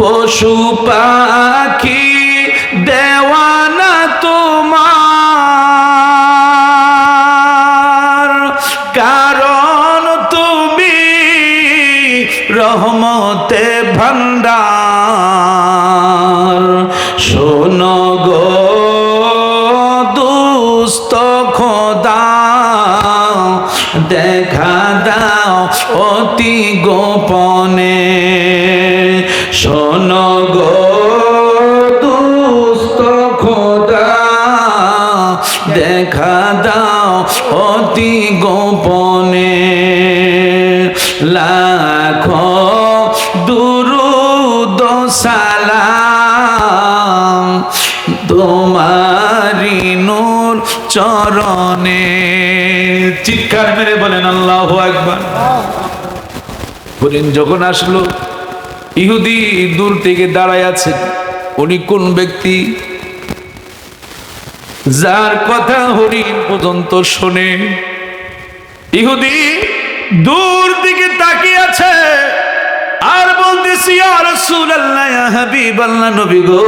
পশু পাখি দেওয়ানা তোমার। কারণ তুমি রহমতে ভান্ডার। শোনো গো দুস্থ খোদা, দেখা দাও অতি গোপনে চরণে। চিৎকার মেরে বলেন, আল্লাহ একবার বলেন যখন আসলো, ইহুদি দূর থেকে দাঁড়ায় আছে। উনি কোন ব্যক্তি? যার কথা হরিণ পর্যন্ত শোনে। ইহুদি দূর দিকে তাকিয়ে আছে। আর বলতেছি আর রাসূলুল্লাহ হাবিবাল্লাহ, নবী গো।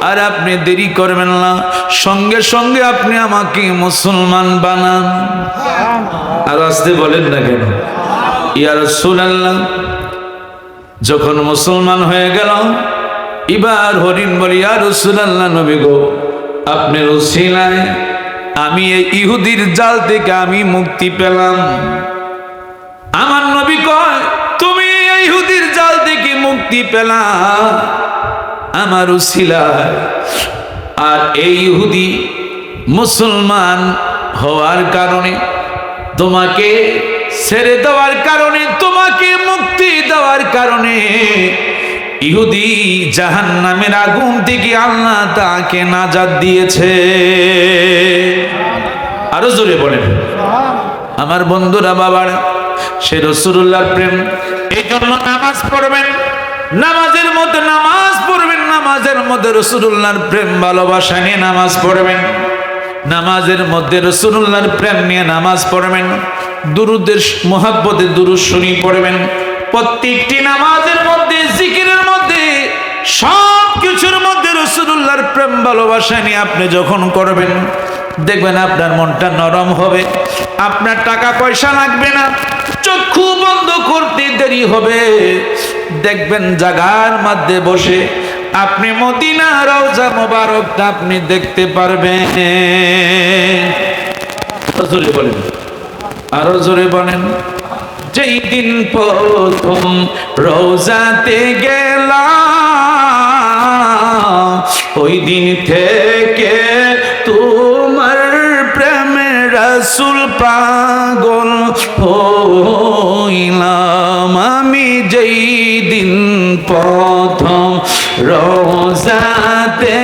আর আপনি দেরি করবেন না। সঙ্গে সঙ্গে আপনি আমাকে মুসলমান বানান। আর আসতে বলেন না কেন? ইয়া রাসূলুল্লাহ, যখন মুসলমান হয়ে গেল, এবার হরিণ বলি আর রাসূলুল্লাহ নবী গো আপনার উসিলায় আমি এই ইহুদির জাল থেকে আমি মুক্তি পেলাম। আমার নবী কয়, তুমি এই ইহুদির জাল থেকে মুক্তি পেলাম আমার আর এই ইহুদি মুসলমান হওয়ার কারণে, তোমাকে ছেড়ে দেওয়ার কারণে, তোমাকে মুক্তি দেওয়ার কারণে ইহুদি জাহান নামের আগুন থেকে আল্লাহ তাকে নাজাদ দিয়েছে। আরও জোরে বলেন। আমার বন্ধুরা, বাবার, সে রসুল্লাহর প্রেম, এই জন্য নামাজ পড়বেন। নামাজের মধ্যে নামাজ নামাজের মধ্যে রসুল্লাহর প্রেম ভালোবাসা নিয়ে নামাজ পড়বেন। নামাজের মধ্যে রসুল্লাহর প্রেম নিয়ে নামাজ পড়বেন। দুরুদের মোহাব্বতের দুরুদ শুনি পড়বেন। প্রত্যেকটি নামাজের মধ্যে, জিকিরের মধ্যে সব কিছুর মধ্যে রসুল্লাহর প্রেম ভালোবাসা নিয়ে আপনি যখন করবেন, দেখবেন আপনার মনটা নরম হবে, আপনার টাকা পয়সা লাগবে না, চক্ষু বন্ধ করতে দেরি হবে। দেখবেন জাগার মধ্যে বসে আপনি মদিনা রওজা মোবারকটা আপনি দেখতে পারবেন। জোরে বলেন। আরও জোরে বলেন। যেই দিন প্রথম রোজাতে গেলাম, ওই দিন থেকে তোমার প্রেমে রসুল পাগল হইলাম। আমি যেই দিন প্রথম রোজাতে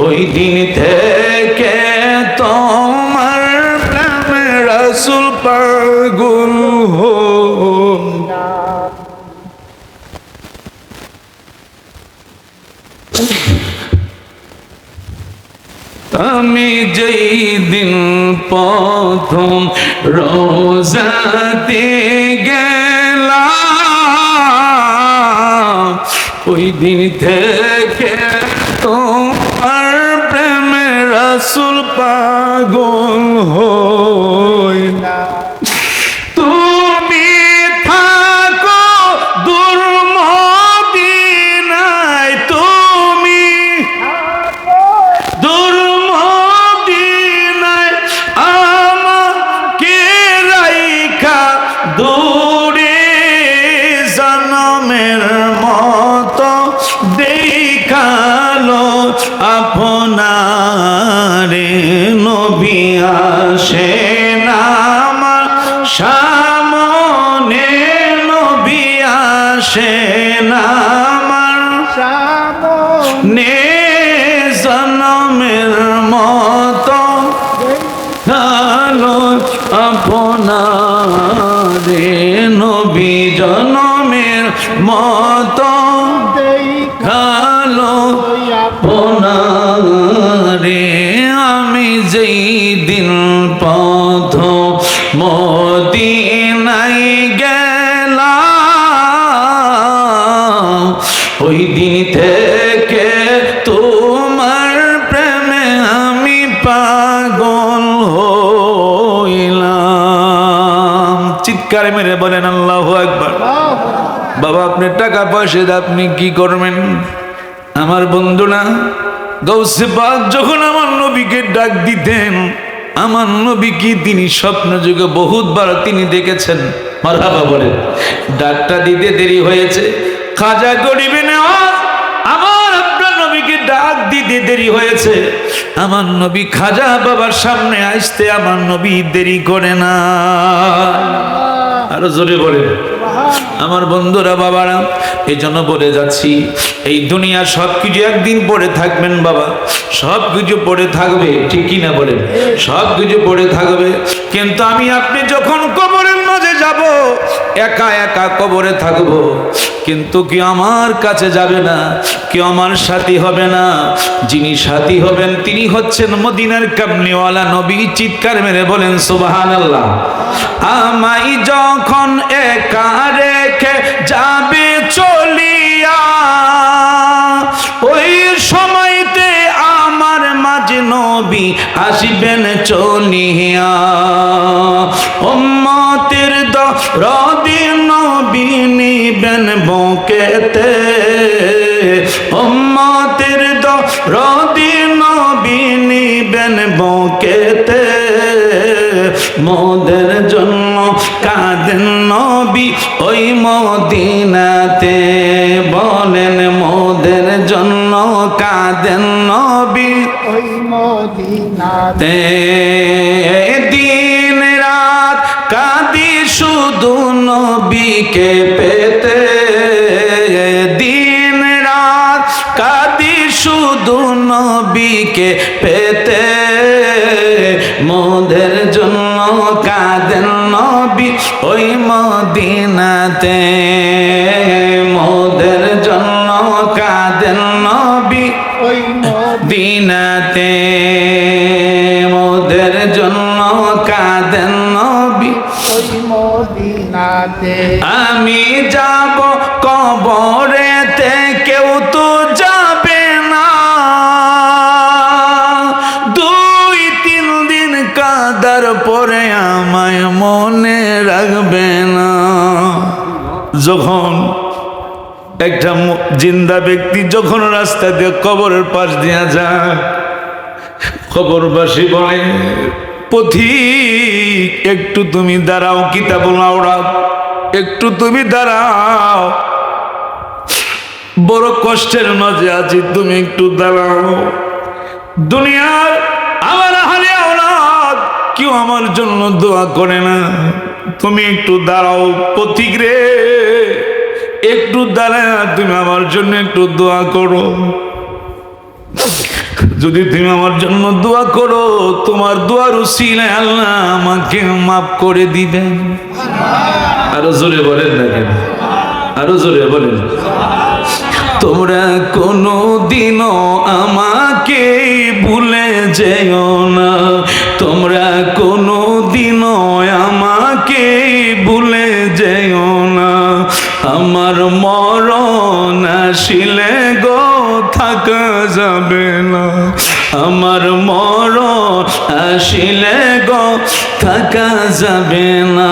ওই দিন থেকে তোমার প্রেমে রসুল পাগল হো আমি যেই দিন প্রথম রোজাতে গেলাম ওই দিন থেকে তোমার প্রেমে রাসুল পাগল হই নে জনমের মতো ভালো আপনারে নবী জনমের মতো ভালো আপনারে আমি যেই দিন পথ চিৎকারে মেরে বলেন, আল্লাহ একবার বাবা, আপনি টাকা পয়সা আপনি কি করবেন? আমার বন্ধু না, গৌসে পাক যখন আমার নবীকে ডাক দিতেন, আমার নবী কি তিনি স্বপ্ন যুগে বহুতবার তিনি দেখেছেন? মারহাবা বলেন, ডাকটা দিতে দেরি হয়েছে, খাজা গরিবে নেওয়া দিতে দেরি হয়েছে। আমার নবী খাজা বাবার সামনে আসতে আমার নবী দেরি করে না। আরও জোরে বলেন আমার বন্ধুরা, বাবারা, এই জন্য বলে যাচ্ছি, এই দুনিয়া সব কিছু একদিন পড়ে থাকবেন, বাবা। সব কিছু পড়ে থাকবে, ঠিক কি না বলেন? সব কিছু পড়ে থাকবে। কিন্তু আমি, আপনি যখন কবরের যাব, একা একা কবরে থাকব। কিন্তু কি আমার কাছে যাবে না? কেউ আমার সাথী হবে না? যিনি সাথী হবেন, তিনি হচ্ছেন মদিনার কামনিওয়ালা নবী। চিৎকার মেরে বলেন সুবাহান আল্লাহ আমাই যখন একা রেখে যাবে চলিয়া নবী আসিবেন চলিয়া। উম্মতের দরদি নবী নিবেন বুকেতে। উম্মতের দরদি নবী নিবেন বুকেতে। মোদের জন্য কাঁদেন নবী ওই মদিনাতে। বলেন মোদের জন্য কাঁদেন নবী মদিনাতে দিন রাত কাঁদি শুধু নবীকে পেতে। দিন রাত কাঁদি শুধু নবীকে পেতে। মোদের জন্য কাঁদেন নবী ওই মদিনাতে। মোদের জন্য কাঁদেন নবী ওই দিনাতে। আমি যাব কবরেতে কেউ তো যাবে না। দুই, তিন দিন কাদার পরে আমায় মনে রাখবে না। যখন একটা জিন্দা ব্যক্তি যখন রাস্তা দিয়ে কবরের পাশ দিয়া যায় খবরবাসী বলে পথিক, একটু তুমি দাঁড়াও কিতাব লাউড়াও একটু তুমি দাঁড়াও। বড় কষ্টের মাঝে আছি, তুমি একটু দাঁড়াও। দুনিয়ার আমার হারে আওলাদ কেউ আমার জন্য দোয়া করে না। তুমি একটু দাঁড়াও পথিক রে, একটু দাঁড়ায়, তুমি আমার জন্য একটু দোয়া করো। যদি তুমি আমার জন্য দোয়া করো, তোমার দোয়ার উসিলে আল্লাহ আমাকে মাফ করে দিবেন আরও জোরে বলেন না কেন? আরও জোরে বলেন। তোমরা কোনো দিনও আমাকে ভুলে যেও না। তোমরা মরণ আসিলে গো, থাকা যাবে না। আমার মরণ আসিলে গো, থাকা যাবে না।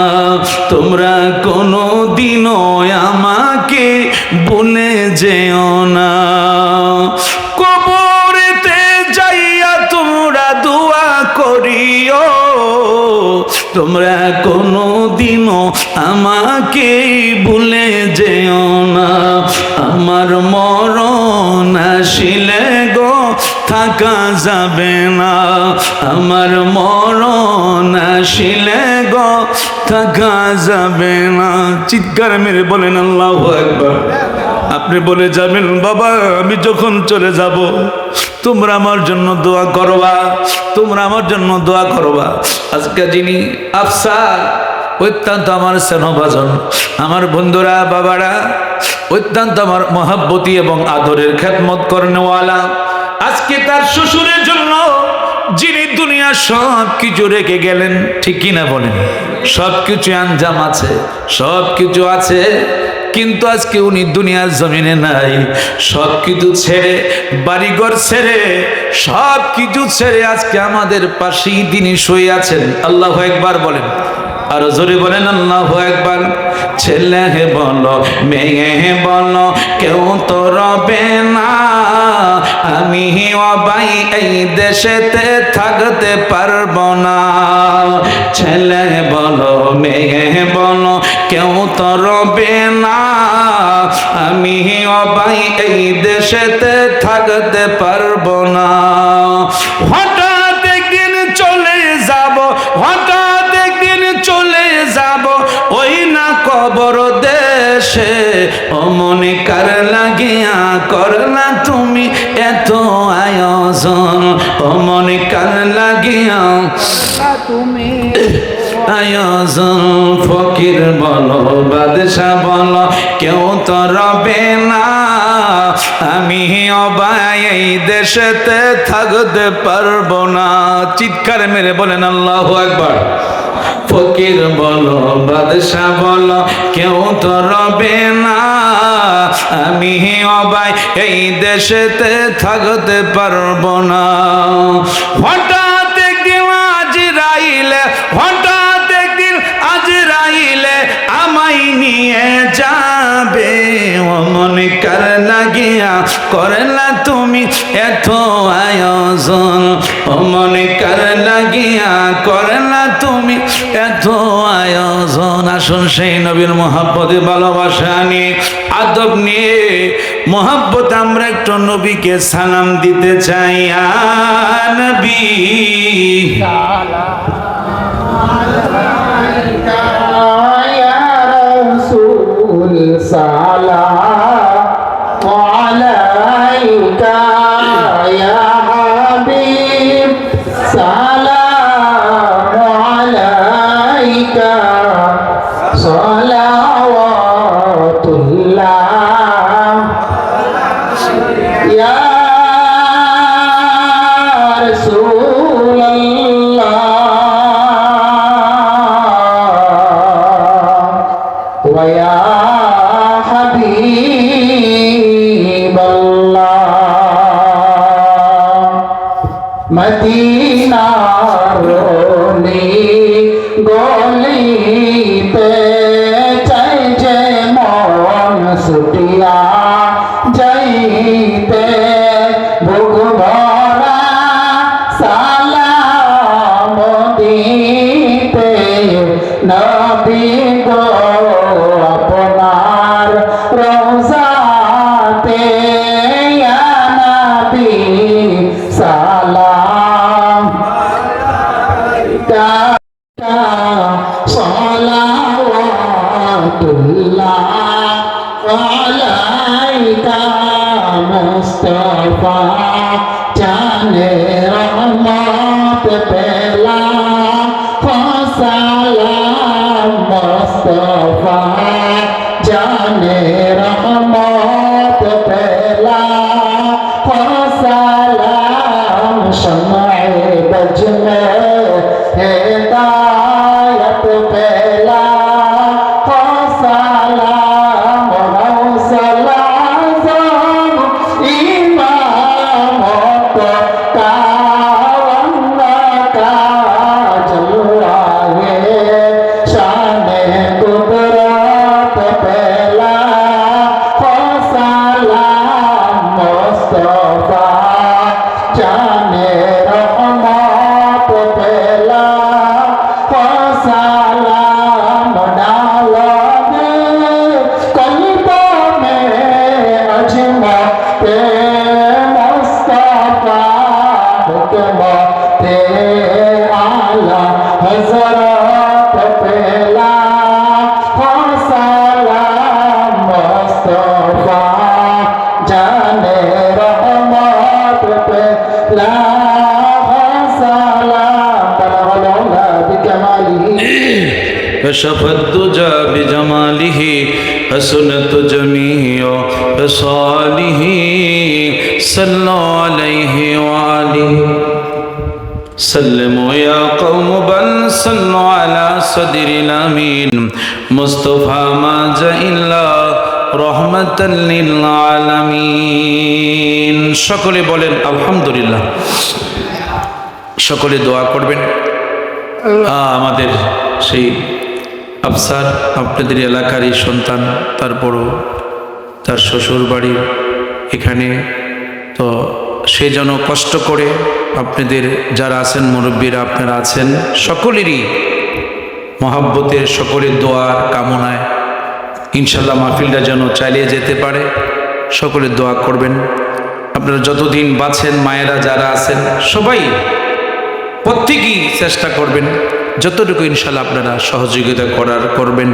তোমরা কোনো দিনও আমাকে বলে যেও না। কবরেতে যাইয়া তোমরা দোয়া করিও। তোমরা কোনো দিনও আমাকে ভুলে যেও না। আমার মরণ আসিলে গো, থাকা যাবে না। আমার মরণ আসিলে গো, থাকা যাবে না। চিৎকার মেরে বলেন আল্লাহ একবার আপনি বলে যাবেন, বাবা, আমি যখন চলে যাব, তোমরা আমার জন্য দোয়া করবা, তোমরা আমার জন্য দোয়া করবা। আজকে যিনি আফসার অত্যন্ত আমার স্নেহভাজন। আমার বন্ধুরা, বাবারা, অত্যন্ত আমার মহাব্বতী এবং আদরের খেদমত করেনওয়ালা। আজকে তার শ্বশুরের জন্য যিনি দুনিয়া সব কিছু রেখে গেলেন, ঠিক কিনা বলেন? সব কিছু আঞ্জাম আছে সব কিছু আছে, কিন্তু আজকে উনি দুনিয়ার জমিনে নাই। সব কিছু ছেড়ে, বাড়িঘর ছেড়ে সব কিছু ছেড়ে আজকে আমাদের পাশেই তিনি শুয়ে আছেন। আল্লাহ একবার বলেন। আরও জোরে বলেন আল্লাহ একবার ছেলে বলো, মেয়ে বলো, কেউ তো রবে না। আমি অবাই এই দেশেতে থাকতে পারব না। ছেলে বলো, মেয়ে বলো, কেউ তো রবে না। আমি অবাই এই দেশেতে থাকতে পারব না। কার লাগিয়া করলা তুমি এত আয়োজন। ও মনে কার লাগিয়া তুমি আয়োজন। ফকির বলো বাদশা বলো কেউ তো রবে না। আমি অবাই এই দেশেতে থাকতে পারব না। চিৎকার মেরে বলেন আল্লাহ একবার ফকির বলো, বাদশা বলো, কেউ তো রবে না। আমি অবাই এই দেশেতে থাকতে পারব না। হঠাৎ একদিন আজ রাইলে হঠাৎ একদিন আজ রাইলে আমায় নিয়ে যাবে। মনে কার লাগিয়া না তুমি এত আয়োজন। মনে কার লাগিয়া না এত আয়োজন, আসুন সেই নবীর মহাব্বতে ভালোবাসা নিয়ে, আদব নিয়ে, মহাব্বত আমরা একটু নবীকে সালাম দিতে চাই নবী। يا كشف الدجى بجماله حسنت جميع خصاله صلوا عليه وآله سلموا يا قوم بل صلوا على صدر الأمين مصطفى ما جاء إلا রহমাতাল লিল আলামিন সকলে বলেন আলহামদুলিল্লাহ সকলে দোয়া করবেন আহ, আমাদের সেই আফসার আপনাদের এলাকারই সন্তান, তারপরও তার শ্বশুর বাড়ি এখানে। তো সে যেন কষ্ট করে আপনাদের যারা আছেন, মুরব্বীরা আপনারা আছেন, সকলেরই মহাব্বতের, সকলের দোয়ার কামনায় ইনশাল্লাহ মাহফিলটা যেন চালিয়ে যেতে পারে। সকলের দোয়া করবেন। আপনারা যতদিন বাঁচেন, মায়েরা যারা আছেন, সবাই প্রত্যেকেই চেষ্টা করবেন যতটুকু ইনশাল্লাহ আপনারা সহযোগিতা করার করবেন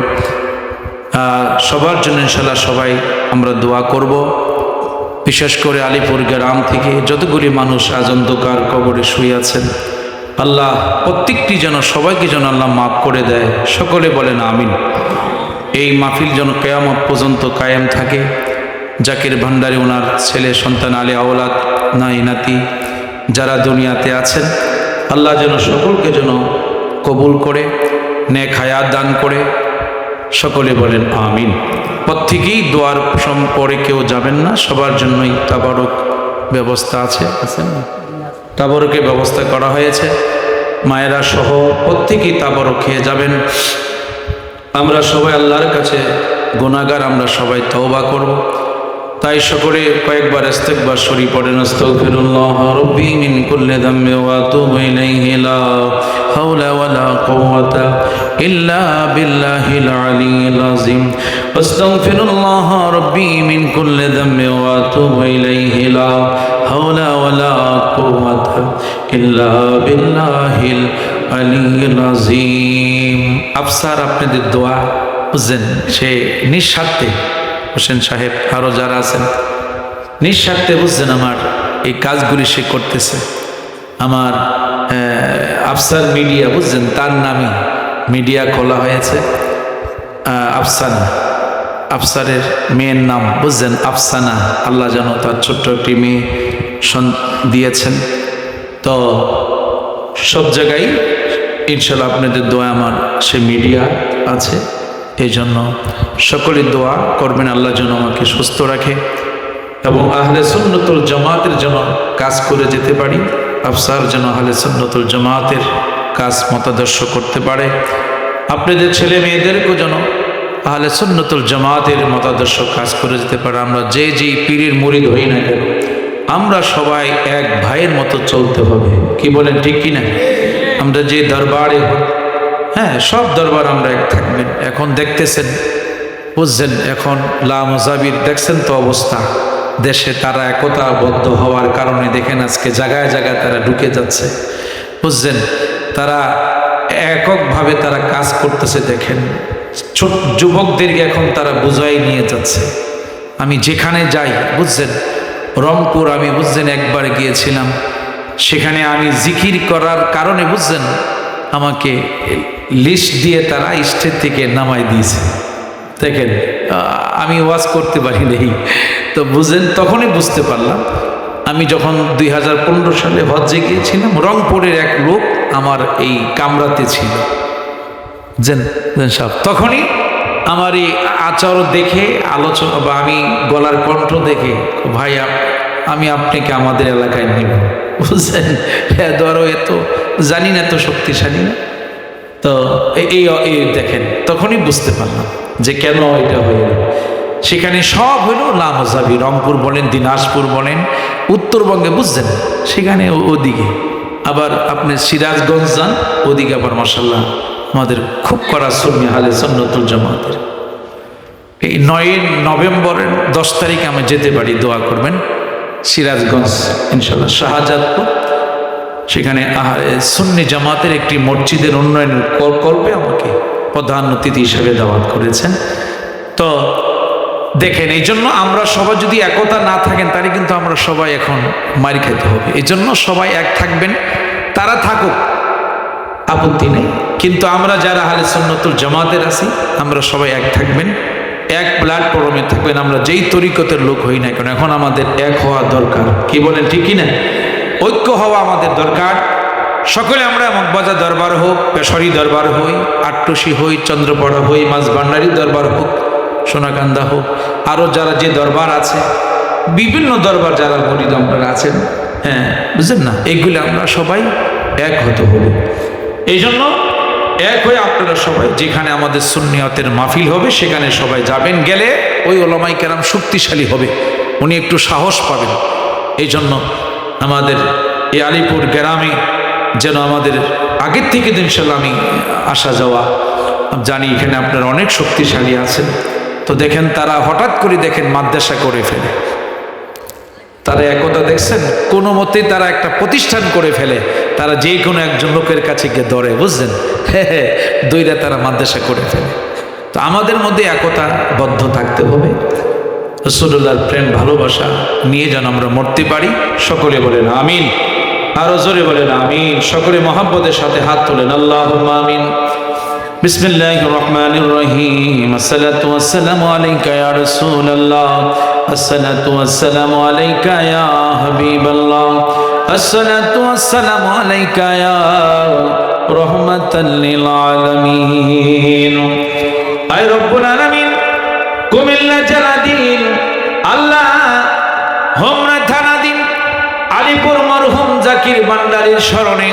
সবার জন্য ইনশাল্লাহ সবাই আমরা দোয়া করব। বিশেষ করে আলিপুর গ্রাম থেকে যতগুলি মানুষ আজ অন্ধকার কবরে শুয়ে আছেন, আল্লাহ প্রত্যেকটি যেন সবাইকে যেন আল্লাহ মাফ করে দেয়। সকলে বলেন আমিন। এই মাহফিল যেন কেয়ামত পর্যন্ত কায়েম থাকে। জাকির ভান্ডারে ওনার ছেলে সন্তান আলী আওলাদ নাই নাতি, যারা দুনিয়াতে আছেন, আল্লাহ যেন সকলকে যেন কবুল করে, নেক হায়াত দান করে। সকলে বলেন, আমিন। প্রত্যেকেই দোয়ার পরে কেউ যাবেন না, সবার জন্যই তাবারক ব্যবস্থা আছে আছেন না? তাবারকের ব্যবস্থা করা হয়েছে। মায়েরা সহ প্রত্যেকেই তাবারক খেয়ে যাবেন। আমরা সবাই আল্লাহর কাছে গুণাগার আমরা সবাই তওবা করব। তাই সকলে কয়েকবার ইস্তেকবার শরী পড়েন, আস্তাগফিরুল্লাহ রাব্বি মিন কুল্লি যামবি ওয়া আতুবু ইলাইহি লা হাওলা ওয়ালা কুওয়াতা ইল্লা বিল্লাহিল আলিয়্যিল আযীম। আস্তাগফিরুল্লাহ রাব্বি মিন কুল্লি যামবি ওয়া আতুবু ইলাইহি লা হাওলা ওয়ালা কুওয়াতা ইল্লা বিল্লাহিল আলিয়্যিল আযীম। আফসার, আপনাদের দোয়া বুঝছেন সে নিঃস্বার্থে হোসেন সাহেব আরও যারা আছেন, নিঃস্বার্থে বুঝছেন আমার এই কাজগুলি সে করতেছে। আমার আফসার মিডিয়া, বুঝছেন, তার নামে মিডিয়া খোলা হয়েছে। আফসানা, আফসারের মেয়ের নাম, বুঝছেন, আফসানা, আল্লাহ যেন তার ছোট্ট একটি মেয়ে দিয়েছেন। তো সব জায়গায় ইনশাল্লাহ আপনাদের দোয়া আমার সে মিডিয়া আছে। এই জন্য সকলে দোয়া করবেন, আল্লাহ যেন আমাকে সুস্থ রাখে এবং আহলে সুন্নতুল জামাতের যেন কাজ করে যেতে পারি, আফসার যেন আহলে সুন্নতুল জামাতের কাজ মতাদর্শ করতে পারে। আপনাদের ছেলে মেয়েদেরকেও যেন আহলে সুন্নতুল জামাতের মতাদর্শ কাজ করে যেতে পারে। আমরা যে যেই পীরের মুরিদ হই না কেন, আমরা সবাই এক ভাইয়ের মতো চলতে হবে। কি বলেন ঠিক কি না আমরা যে দরবারে হ্যাঁ সব দরবার আমরা এক থাকবেন এখন দেখতেছেন, বুঝছেন, এখন লা মুজাবির দেখছেন তো অবস্থা? দেশে তারা একতাবদ্ধ হওয়ার কারণে দেখেন আজকে জায়গায় জায়গায় তারা ঢুকে যাচ্ছে। বুঝছেন, তারা এককভাবে তারা কাজ করতেছে, দেখেন। ছোট যুবকদেরকে এখন তারা বুঝাই নিয়ে যাচ্ছে। আমি যেখানে যাই, বুঝছেন, রংপুর আমি, বুঝছেন, একবার গিয়েছিলাম। সেখানে আমি জিকির করার কারণে, বুঝছেন আমাকে লিস্ট দিয়ে তারা স্টেজ থেকে নামাই দিয়েছে। দেখেন আমি ওয়াজ করতে পারি নেই। তো বুঝেন তখনই বুঝতে পারলাম, আমি যখন দুই হাজার পনেরো সালে হজ্জে গিয়েছিলাম, রংপুরের এক লোক আমার এই কামরাতে ছিল। জেন সাহেব, তখনই আমার এই আচর দেখে, আলোচনা, বা আমি গলার কণ্ঠ দেখে ভাই আপ- আমি আপনাকে আমাদের এলাকায় নেব। বুঝছেন হ্যাঁ ধরো এত জানি না, এত শক্তিশালী না। তো এই এই- দেখেন, তখনই বুঝতে পারলাম যে কেন এটা হয়ে গেল সেখানে সব হলো লামজাবি, রংপুর বলেন, দিনাজপুর বলেন, উত্তরবঙ্গে বুঝছেন, সেখানে ওদিকে। আবার আপনি সিরাজগঞ্জ যান, ওদিকে আবার মাসাল্লাহ আমাদের খুব করা সুন্নি হালে সন্ন্যতুল জামাতের। এই নয় নভেম্বরের দশ তারিখে আমি যেতে পারি, দোয়া করবেন। সিরাজগঞ্জ ইনশাল্লাহ শাহজাদপুর, সেখানে সুন্নি জামাতের একটি মসজিদের উন্নয়ন কল্পে আমাকে প্রধান অতিথি হিসেবে দাওয়াত করেছেন। তো দেখেন এই জন্য আমরা সবাই যদি একতা না থাকেন, তাহলে কিন্তু আমরা সবাই এখন মারি খেতে হবে। এই জন্য সবাই এক থাকবেন, তারা থাকুক, আপত্তি নেই। কিন্তু আমরা যারা হালে সুন্নতুল জামাতের আছি, আমরা সবাই এক থাকবেন। এক প্ল্যাটফর্মে থাকবেন, আমরা যেই তরিকতের লোক হই না কেন, এখন আমাদের এক হওয়া দরকার। কি বলেন ঠিকই না ঐক্য হওয়া আমাদের দরকার। সকলে আমরা মগবাজার দরবার হোক, পেশরি দরবার হই, আটটসি হই, চন্দ্রপড়া হই মাঝ ভান্ডারি দরবার হোক, সোনাকান্দা হোক আরও যারা যে দরবার আছে, বিভিন্ন দরবার যারা মরিদ আপনারা আছেন হ্যাঁ বুঝলেন না? এগুলো আমরা সবাই এক হতে হবে। এই জন্য এক হয়ে আপনারা সবাই যেখানে আমাদের সুন্নিয়তের মাহফিল হবে, সেখানে সবাই যাবেন, গেলে ওই ওলামাই কেরাম শক্তিশালী হবে। উনি একটু সাহস পাবেন। এই জন্য আমাদের এই আলিপুর গ্রামে যেন আমাদের আগের থেকে ইনশাল্লাহ আমি আসা যাওয়া জানি এখানে আপনারা অনেক শক্তিশালী আছেন। তো দেখেন, তারা হঠাৎ করে দেখেন মাদ্রাসা করে ফেলে। তারা একতা দেখছেন, কোনো মতেই তারা একটা প্রতিষ্ঠান করে ফেলে। তারা যে কোনো একজন লোকের কাছে গিয়ে ধরে বুঝছেন হ্যাঁ দইরা তারা মাদ্রাসা করে ফেলে। তো আমাদের মধ্যে একতা বদ্ধ থাকতে হবে। রসুল্লাহ প্রেম, ভালোবাসা নিয়ে যেন আমরা মরতে পারি, সকলে বলেন আমিন। আরও জোরে বলেন আমিন। সকলে মহাব্বতের সাথে হাত তোলেন আল্লাহ আমিন। বিসমিল্লাহ রহমান রহিম। আসসালাতু আসসালামু আলাইকা ইয়া রাসূলুল্লাহ। আসসালাতু আসসালামু আলাইকা ইয়া হাবিবাল্লাহ। الصلاة والسلام عليك يا رحمة للعالمين أي رب العالمين কুমিল্লা জেলাধীন আল্লাহ হোমনা থানাধীন আলিপুর মরহুম জাকির ভান্ডারীর স্মরণে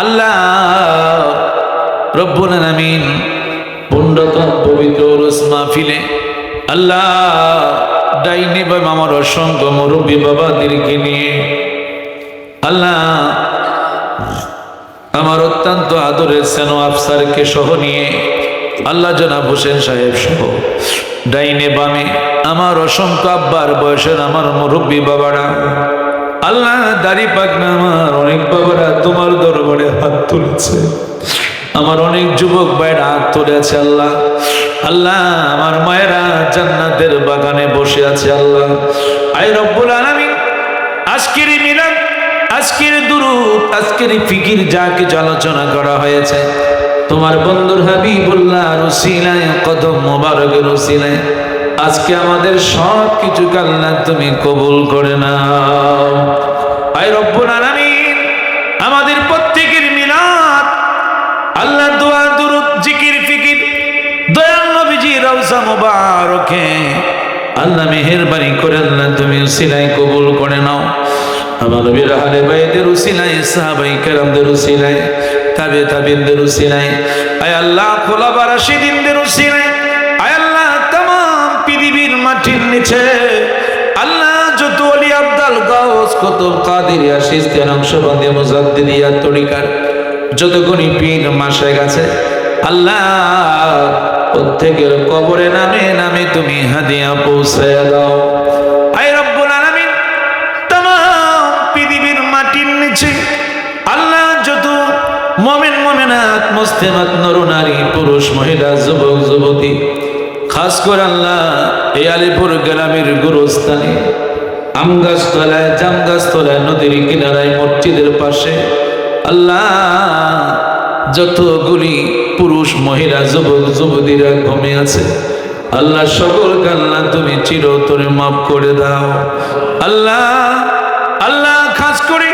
আল্লাহ রব্বুল আলামিন পুণ্ডতম পবিত্র রুস মাহফিলে আল্লাহ ডাইনি বা আমার অসংখ্য মুরব্বী বাবাদেরকে নিয়ে আল্লাহ, আমার অত্যন্ত আদরের সেনো আফসারকে সহ নিয়ে আল্লাহ জনাব হোসেন সাহেব সহ ডাইনে বামে আমার অসংখ্য আব্বার বয়সের আমার মুরব্বী বাবারা, আল্লাহ দাড়ি পাকনা আমার অনেক বাবারা তোমার দরবারে হাত তুলেছে। আমার অনেক যুবক ভাইরা হাত তুলেছে আল্লাহ। আল্লাহ, আমার মায়েরা জান্নাতের বাগানে বসে আছে আল্লাহ। আই আজকের দুরুদ আজকের ফিকির যা কিছু আলোচনা করা হয়েছে। তোমার বন্ধুর হাবি হাবিবুল্লাহ রসিলায়, কদম মোবারকের রসিলায়, আজকে আমাদের সব কিছু কাল্লা তুমি কবুল করে নাও। আই রব্বুল আলামিন, আমাদের প্রত্যেকের মিলাদ, আল্লাহ দোয়া দুরুদ জিকির, ফিকির, দয়াল নবীজি রওজা মুবারকে, আল্লাহ মেহেরবানি করে আল্লাহ তুমি উসিলাই কবুল করে নাও। আমার নবীর আহলে বাইতের উসিলাই সাহাবাই কেরামদের উসিলাই তাবে তাবিনদের উসিলাই আয় আল্লাহ খোলাবার রাশিদিনদের উসিলাই আয় আল্লাহ তাম পৃথিবীর মাটির নিচে, আল্লাহ যত অলি আব্দাল গাউস, কত কাদিরিয়া সিস্তেন অংশবন্দী মুজাদ্দিদিয়া তরিকার, যত গণি পীর মাসে গেছে আল্লাহ প্রত্যেকের কবরে নামে নামে তুমি হাদিয়া পৌঁছে দাও। মুসলিমাত নর নারী, পুরুষ, মহিলা, যুবক, যুবতী। খাস করে আল্লাহ এই আলিপুর গ্রামের গুরুস্থানে আম গাছতলায় জাম গাছতলায় নদীর কিনারায়, মসজিদের পাশে আল্লাহ যতগুলি পুরুষ, মহিলা, যুবক, যুবতীরা ঘুমে আছে, আল্লাহ সকল কাল্লা তুমি চিরতরে মাফ করে দাও। আল্লাহ আল্লাহ, খাস করে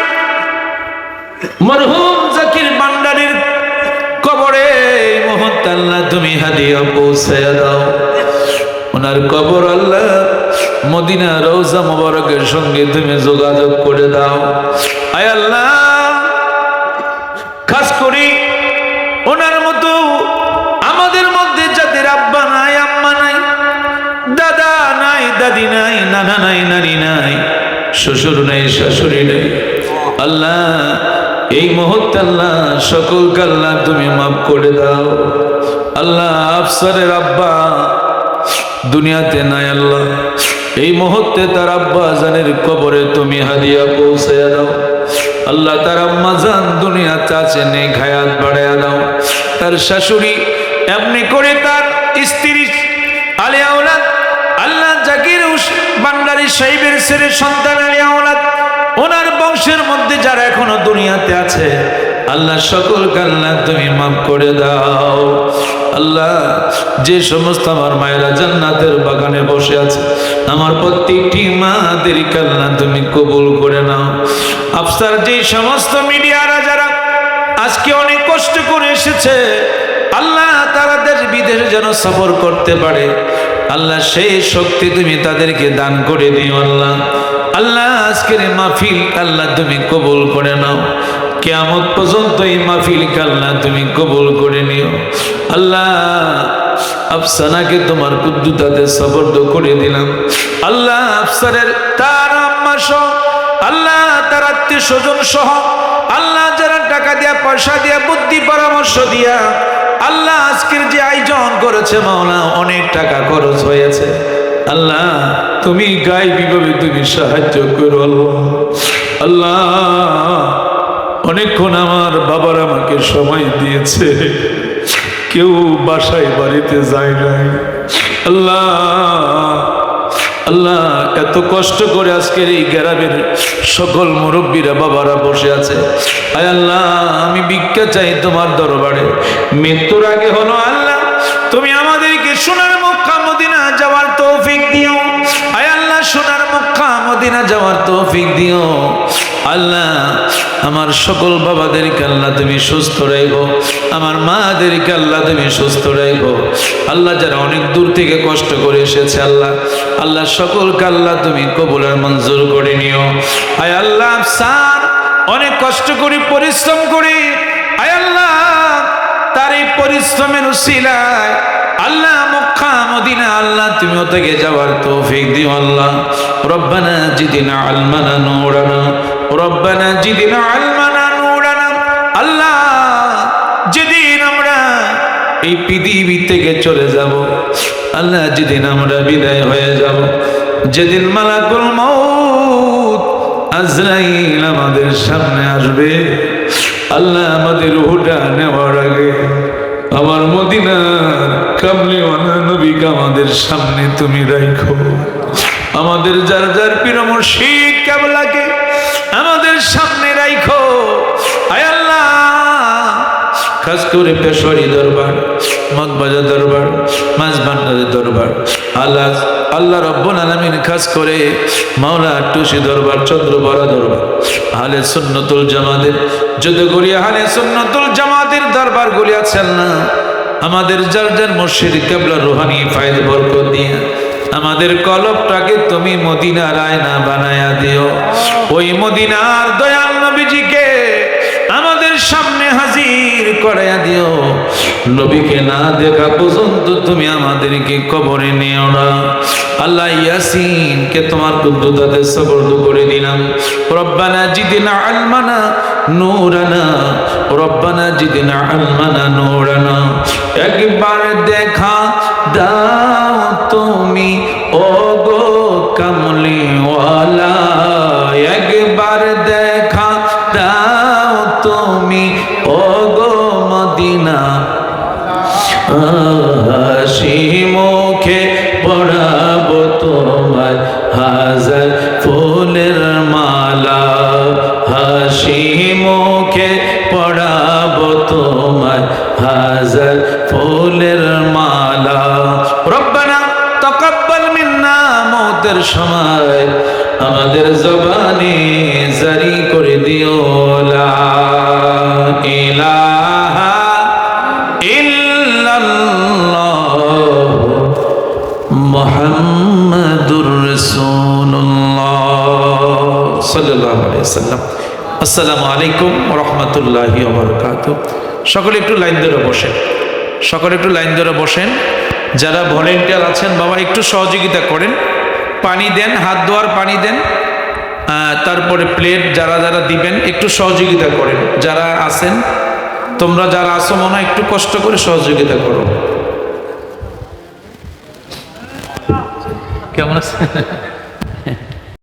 মরহুম তুমি হাদিয়া দাও। ওনার কবর আল্লাহ মদিনা রৌজা মোবারকের সঙ্গে তুমি যোগাযোগ করে দাও। আল্লাহ, খাস করি ওনার মতো আমাদের মধ্যে যাদের আব্বা নাই, আম্মা নাই, দাদা নাই, দাদি নাই, নানা নাই নারী নাই, শ্বশুর নাই, শাশুড়ি নাই। আল্লাহ, এই মুহূর্তে আল্লাহ সকল কাল্লা তুমি মাফ করে দাও। আল্লাহ, আফসারের আব্বা। দুনিয়াতে নাই আল্লাহ। এই মুহূর্তে তার আব্বা জানের কবরে তুমি হাদিয়া পৌঁছে দাও। আল্লাহ তার আম্মা জান দুনিয়াতে আছে নেই খায়াত বাড়াইয়া দাও। তার শাশুড়ি এমনি করে তার স্ত্রী, আলে আওলাদ, আল্লাহ জাকির বান্দারি সাহেবের ছেলে, সন্তান আলে আওলাদ, ওনার বংশের মধ্যে যারা এখনও দুনিয়াতে আছে, আল্লাহ সকল কাল্লা তুমি মাফ করে দাও। আল্লাহ, যে সমস্ত আমার মায়েরা জান্নাতের বাগানে বসে আছে, আমার প্রত্যেকটি মাদের কাল্লা তুমি কবুল করে নাও। আফসার, যে সমস্ত মিডিয়ারা যারা আজকে অনেক কষ্ট করে এসেছে, আল্লাহ তারা দেশ বিদেশে যেন সফর করতে পারে। আল্লাহ, সেই শক্তি তুমি তাদেরকে দান করে দিও আল্লাহ। আল্লাহ, আজকের মাহফিল আল্লাহ তুমি কবুল করে নাও। কেয়ামত পর্যন্ত এই মাহফিল আল্লাহ তুমি কবুল করে নিও। আল্লাহ, আফসানাকে তোমার কুদ্দুতাতে সবর্দ করে দিলাম। আল্লাহ, আফসারের তার আম্মা সহ, আল্লাহ, তার আত্মীয় স্বজন সহ, আল্লাহ, যারা টাকা দিয়া, পয়সা দিয়া, বুদ্ধি, পরামর্শ দিয়া, আল্লাহ, আজকের যে আয়োজন করেছে মাওলা অনেক টাকা খরচ হয়েছে। আল্লাহ, তুমি গাইবীভাবে তুমি সাহায্য করো আল্লাহ অনেকক্ষণ আমার বাবার আমাকে সময় দিয়েছে। কেউ বাসায়, বাড়িতে যায় নাই। আল্লাহ আল্লাহ, এত কষ্ট করে আজকের এই গ্রামের সকল মুরব্বীরা, বাবারা বসে আছে। আয় আল্লাহ, আমি ভিক্ষা চাই তোমার দরবারে। মৃত্যুর আগে হলো আল্লাহ, তুমি আমাদেরকে সোনার মক্কা, মদিনা যাওয়ার তৌফিক দিও। আয় আল্লাহ, সোনার মক্কা, মদিনা যাওয়ার তৌফিক দিও। আল্লাহ আমার সকল বাবাদেরকে আল্লাহ তুমি সুস্থ রেখো, আমার মাদেরকে আল্লাহ তুমি সুস্থ রেখো। আল্লাহ যারা অনেক দূর থেকে কষ্ট করে এসেছে, আল্লাহ আল্লাহ সকলকে আল্লাহ তুমি কবুলের মঞ্জুর করে নিও। আয় আল্লাহ সার অনেক কষ্ট করি, পরিশ্রম করি, আয় আল্লাহ, তার এই পরিশ্রমের উসিলায় আল্লাহ আল্লাহ তুমি থেকে যাওয়ার তৌফিক দিও আল্লাহ। রব্বানা জিদিনা আলমানা নূরানা এই পৃথিবী থেকে চলে যাব, আল্লাহ যেদিন আমরা বিদায় হয়ে যাব, যেদিন মালাকুল আজরাইল আমাদের সামনে আসবে, আল্লাহ আমাদের রুহটা নেওয়ার আগে আমার মদিনার কামলিওয়ানা নবীকে আমাদের সামনে তুমি রাখো আমাদের যার যার প্রিয় মুর্শিদ কেবলাকে আমাদের সামনে রাখো খাস করে পেশোয়ারি দরবার, মগবাজার দরবার মাছ ভান্ডারের দরবার। আল্লাহ আল্লাহ রব্বুল আলমিন খাস করে মাওলা টুসি দরবার চন্দ্রবরা দরবার হালে সুন্নতুল জামাতের। যত করি হালে সুন্নতুল জামাতের দরবার গুলি আছেন না, আমাদের যার যার মুর্শিদ কেবলা রুহানি ফায়দ বরকত দিয়ে। আমাদের কলবটাকে তুমি মদিনার আয়না বানায়া দিও। ওই মদিনার দয়াল নবীজিকে আমাদের সামনে হাজির করাইয়া দিও। নবীকে না দেখা পর্যন্ত তুমি আমাদেরকে কবরে নিও না। আল্লাহ ইয়াসিন কে তোমার কুদ্দুতাতে সবর্দ করে দিলাম। রব্বানা জিদিনা আলমানা নূরানা, রব্বানা জিদিনা আলমানা নূরানা। একবার দেখা তুমি ও গো কামলিওয়ালা, একবার দেখা দাও তুমি ও গো মদিনা। হাসি মুখে পড়াবো তোমার হাজার ফুলের মালা। হাসি মুখে পড়াবো তোমার হাজার সময় আমাদের জবানে জারি করে দিও, লা আসসালামু আলাইকুম সকলে একটু লাইন ধরে বসেন। সকলে একটু লাইন ধরে বসেন। যারা ভলেন্টিয়ার আছেন, বাবা একটু সহযোগিতা করেন। পানি দেন, হাত ধোয়ার পানি দেন তারপরে প্লেট যারা যারা দিবেন, একটু সহযোগিতা করেন। যারা আছেন, তোমরা যারা আসো মনে একটু কষ্ট করে সহযোগিতা করো। কেমন আছে